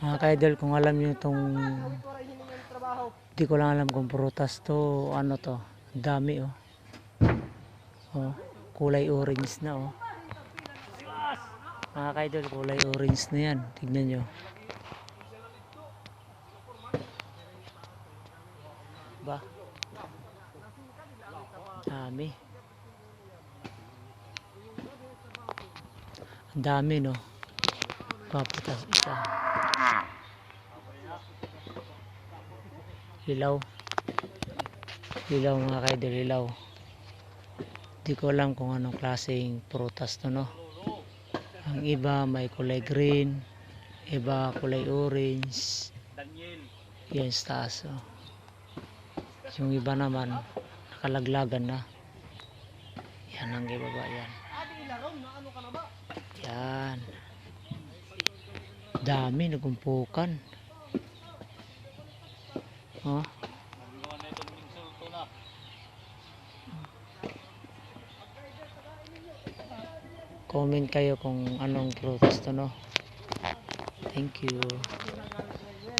Mga kaidol, kung alam nyo itong di ko lang alam kung prutas to ano to. Dami oh. Oh kulay orange na oh. Mga kaidol kulay orange na yan. Tignan nyo. Ba? Dami. Ang dami no? Paputas isa ilaw ilaw mga kaidol ilaw di ko alam kung anong klaseng prutas to no? Ang iba may kulay green iba kulay orange. Yan sa taas oh. yung iba naman nakalaglagan na. Yan ang ibaba yan yan dami nagumpukan. Oh comment kayo kung anong prutas to no? Thank you